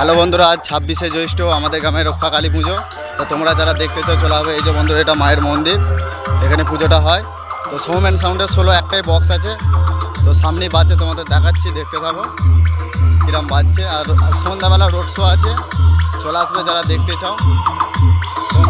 Hello বন্ধুরা, আজ ছাব্বিশে জ্যৈষ্ঠ আমাদের গ্রামে রক্ষা কালী পুজো। তো তোমরা যারা দেখতে চাও, চলে হবে এই যে বন্ধুরা, এটা মায়ের মন্দির। এখানে পুজোটা হয়। তো সোমেন সাউন্ডের ষোলো একটাই বক্স আছে। তো সামনেই বাজছে, তোমাদের দেখাচ্ছি, দেখতে থাকো। কিরম বাজছে। আর সন্ধ্যাবেলা রোড শো আছে। চলে আসবে যারা দেখতে চাও। সোমেন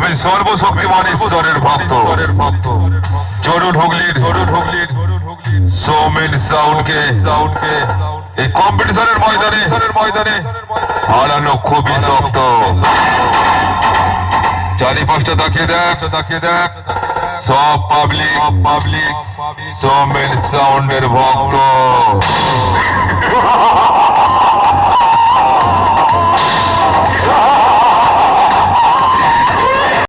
আমি সর্বশক্তিমান ঈশ্বরের ভক্ত। জরুর হুগলির জরুর হুগলির সৌমেন সাউন্ডকে সাউন্ডকে এই কম্পিটিশনের ময়দানে ময়দানে হারানো খুবই শক্ত। চারিপাশটা তাকিয়ে দেখ তাকিয়ে দেখ সব পাবলিক পাবলিক সৌমেন সাউন্ডের ভক্ত।